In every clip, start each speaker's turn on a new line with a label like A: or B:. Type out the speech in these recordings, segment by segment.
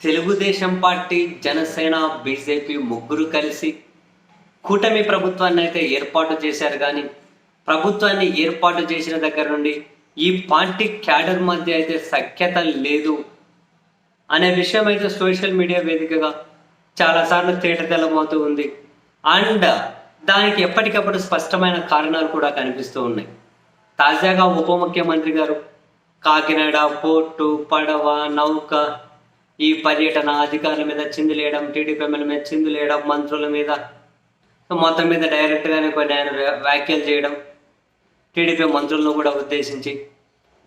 A: Telugu Desam party Janasena BJP ముగ్గురు కలిసి కూటమి ప్రభుత్వాన్ని అయితే ఏర్పాటు చేశారు కానీ ప్రభుత్వాన్ని ఏర్పాటు చేసిన దగ్గర నుండి ఈ పార్టీ క్యాడర్ మధ్య అయితే సఖ్యత లేదు అనే విషయం అయితే సోషల్ మీడియా వేదికగా చాలాసార్లు తేటతెల్లమవుతూ ఉంది. అండ్ దానికి ఎప్పటికప్పుడు స్పష్టమైన కారణాలు కూడా కనిపిస్తూ ఉన్నాయి. తాజాగా ఉప ముఖ్యమంత్రి గారు కాకినాడ పోర్టు పడవ నౌక ఈ పర్యటన అధికారుల మీద చిందులేయడం టీడీపీ ఎమ్మెల్యే మీద చిందులేయడం మంత్రుల మీద మొత్తం మీద డైరెక్ట్గానే కొన్ని ఆయన వ్యా- వ్యాఖ్యలు చేయడం టీడీపీ మంత్రులను కూడా ఉద్దేశించి.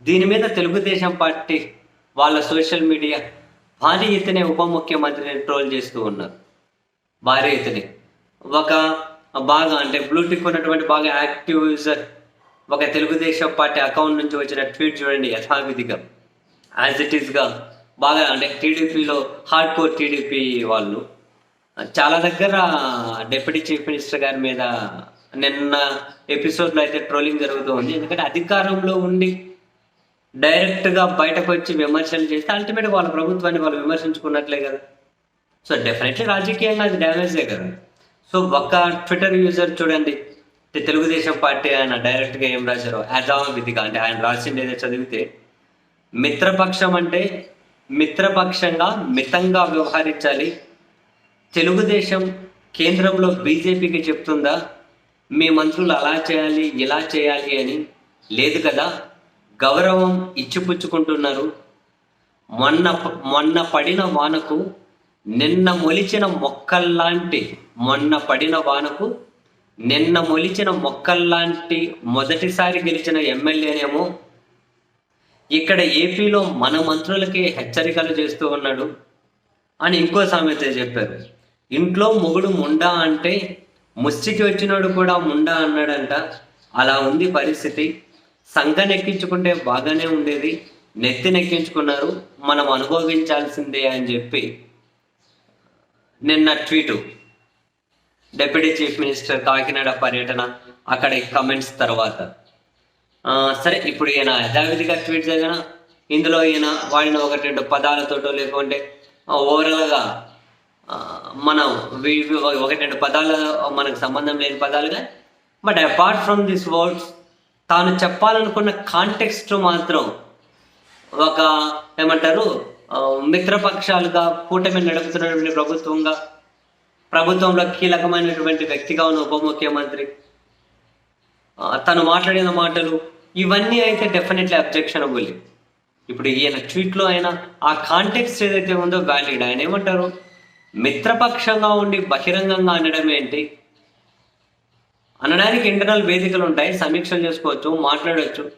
A: దీని మీద తెలుగుదేశం పార్టీ వాళ్ళ సోషల్ మీడియా భారీ ఎత్తునే ఉప ముఖ్యమంత్రిని ట్రోల్ చేస్తూ ఉన్నారు. భారీ ఎత్తునే. ఒక బాగా అంటే బ్లూటిక్ ఉన్నటువంటి బాగా యాక్టివ్ యూజర్ ఒక తెలుగుదేశం పార్టీ అకౌంట్ నుంచి వచ్చిన ట్వీట్ చూడండి యథావిధిగా. యాజ్ ఇట్ ఈస్గా బాగా అంటే టీడీపీలో హార్డ్ కోర్ టీడీపీ వాళ్ళు. చాలా దగ్గర డిప్యూటీ చీఫ్ మినిస్టర్ గారి మీద నిన్న ఎపిసోడ్లో అయితే ట్రోలింగ్ జరుగుతూ ఉంది. ఎందుకంటే అధికారంలో ఉండి డైరెక్ట్గా బయటకు వచ్చి విమర్శలు చేస్తే అల్టిమేట్గా వాళ్ళ ప్రభుత్వాన్ని వాళ్ళు విమర్శించుకున్నట్లే కదా. సో డెఫినెట్లీ రాజకీయంగా అది డ్యామేజే కదా. సో ఒక్క ట్విట్టర్ యూజర్ చూడండి. తెలుగుదేశం పార్టీ ఆయన డైరెక్ట్గా ఏం రాశారో? యథావిధిగా అంటే ఆయన రాసింది ఏదో చదివితే మిత్రపక్షం అంటే మిత్రపక్షంగా మితంగా వ్యవహరించాలి. తెలుగుదేశం కేంద్రంలో బీజేపీకి చెప్తుందా మీ మంత్రులు అలా చేయాలి ఇలా చేయాలి అని? లేదు కదా. గౌరవం ఇచ్చిపుచ్చుకుంటున్నారు. మొన్న మొన్న పడిన వానకు నిన్న మొలిచిన మొక్కల్లాంటి మొన్న పడిన వానకు నిన్న మొలిచిన మొక్కల్లాంటి మొదటిసారి గెలిచిన ఎమ్మెల్యేనేమో ఇక్కడ ఏపీలో మన మంత్రులకి హెచ్చరికలు చేస్తూ ఉన్నాడు అని ఇంకో సామెత చెప్పారు. ఇంట్లో మొగుడు ముండా అంటే ముష్టికి వచ్చినాడు కూడా ముండా అన్నాడంట. అలా ఉంది పరిస్థితి. సంఘనెక్కించుకుంటే బాగానే ఉండేది. నెత్తినెక్కించుకున్నారు మనం అనుభవించాల్సిందే అని చెప్పి నిన్న tweet. Deputy chief minister Kakinada పర్యటన అక్కడ కమెంట్స్ తర్వాత. సరే ఇప్పుడు ఈయన యథావిధిగా ట్వీట్ చదివిన ఇందులో ఈయన వాడిన ఒకటి రెండు పదాలతోటో లేకుంటే ఓవరాల్గా మనం ఒకటి రెండు పదాలు మనకు సంబంధం లేని పదాలుగా but apart from this words తాను చెప్పాలనుకున్న కాంటెక్స్ట్ మాత్రం ఒక ఏమంటారు మిత్రపక్షాలుగా కూటమి నడుపుతున్నటువంటి ప్రభుత్వంగా ప్రభుత్వంలో కీలకమైనటువంటి వ్యక్తిగా ఉన్న ఉప ముఖ్యమంత్రి తను మాట్లాడిన మాటలు ఇవన్నీ అయితే డెఫినెట్లీ అబ్జెక్షనబుల్ ఇప్పుడు ఈయన ట్వీట్లో అయినా ఆ కాంటెక్స్ట్ ఏదైతే ఉందో వ్యాలిడ్ ఆయన ఏమంటారు? మిత్రపక్షంగా ఉండి బహిరంగంగా అనడం ఏంటి? అనడానికి ఇంటర్నల్ వేదికలు ఉంటాయి సమీక్షలు చేసుకోవచ్చు మాట్లాడవచ్చు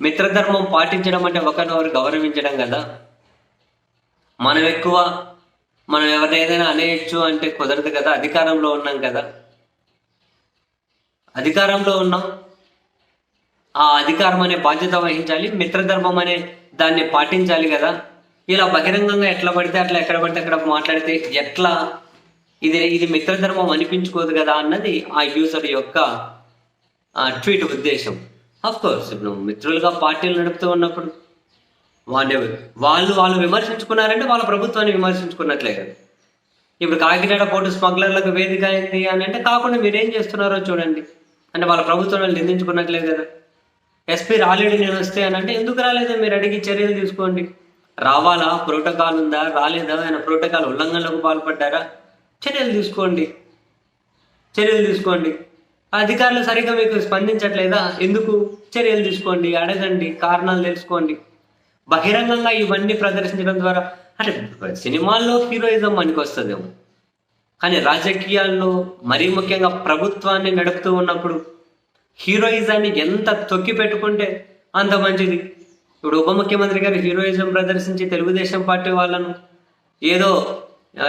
A: మిత్రధర్మం పాటించడం అంటే ఒకరినొకరు గౌరవించడం కదా? మనం ఎక్కువ మనం ఎవరిని ఏదైనా అనేయచ్చు అంటే కుదరదు కదా? అధికారంలో ఉన్నాం కదా? అధికారంలో ఉన్నాం. ఆ అధికారం అనే బాధ్యత వహించాలి మిత్రధర్మం అనే దాన్ని పాటించాలి కదా. ఇలా బహిరంగంగా ఎట్లా పడితే అట్లా ఎక్కడ పడితే అక్కడ మాట్లాడితే ఎట్లా ఇది ఇది మిత్రధర్మం అనిపించుకోదు కదా అన్నది ఆ యూజర్ యొక్క ట్వీట్ ఉద్దేశం. అఫ్ కోర్స్ ఇప్పుడు మిత్రులుగా పార్టీలు నడుపుతూ ఉన్నప్పుడు వాళ్ళు వాళ్ళు వాళ్ళు విమర్శించుకున్నారంటే వాళ్ళ ప్రభుత్వాన్ని విమర్శించుకున్నట్లే కదా. ఇప్పుడు కాకినాడ పోటు స్మగ్లర్లకు వేదిక అయింది అని అంటే కాకుండా మీరేం చేస్తున్నారో చూడండి. అంటే వాళ్ళ ప్రభుత్వం వాళ్ళు నిందించుకున్నట్లేదు కదా. ఎస్పీ రాలేడు నేను వస్తే అని అంటే ఎందుకు రాలేదు? మీరు అడిగి చర్యలు తీసుకోండి. రావాలా? ప్రోటోకాల్ ఉందా? రాలేదా? ఆయన ప్రోటోకాల్ ఉల్లంఘనలకు పాల్పడ్డారా? చర్యలు తీసుకోండి. చర్యలు తీసుకోండి. అధికారులు సరిగ్గా మీకు స్పందించట్లేదా? ఎందుకు? చర్యలు తీసుకోండి అడగండి కారణాలు తెలుసుకోండి. బహిరంగంగా ఇవన్నీ ప్రదర్శించడం ద్వారా అంటే సినిమాల్లో హీరోయిజం మనకి వస్తుందేమో కానీ రాజకీయాల్లో మరీ ముఖ్యంగా ప్రభుత్వాన్ని నడుపుతూ ఉన్నప్పుడు హీరోయిజాన్ని ఎంత తొక్కి పెట్టుకుంటే అంత మంచిది. ఇప్పుడు ఉప ముఖ్యమంత్రి గారు హీరోయిజం ప్రదర్శించి తెలుగుదేశం పార్టీ వాళ్ళను ఏదో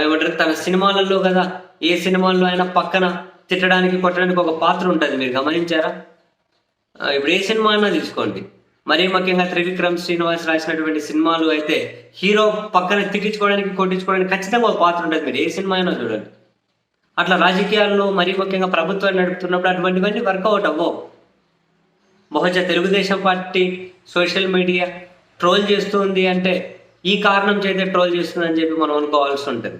A: ఏమంటారు తన సినిమాలలో కదా ఏ సినిమాల్లో అయినా పక్కన తిట్టడానికి కొట్టడానికి ఒక పాత్ర ఉంటుంది. మీరు గమనించారా? ఇప్పుడు ఏ సినిమా అన్నా తీసుకోండి. మరీ ముఖ్యంగా త్రివిక్రమ్ శ్రీనివాస్ రాసినటువంటి సినిమాలు అయితే హీరో పక్కన తిట్టించుకోవడానికి కొట్టించుకోవడానికి ఖచ్చితంగా ఒక పాత్ర ఉంటుంది. మీరు ఏ సినిమా అయినా చూడండి. అట్లా రాజకీయాల్లో మరీ ముఖ్యంగా ప్రభుత్వాన్ని నడుపుతున్నప్పుడు అటువంటివన్నీ వర్కౌట్ అవ్వవు. బహుశా Telugu Desam party social media troll చేస్తుంది అంటే ఈ కారణం చేతే ట్రోల్ చేస్తుందని చెప్పి మనం అనుకోవాల్సి ఉంటుంది.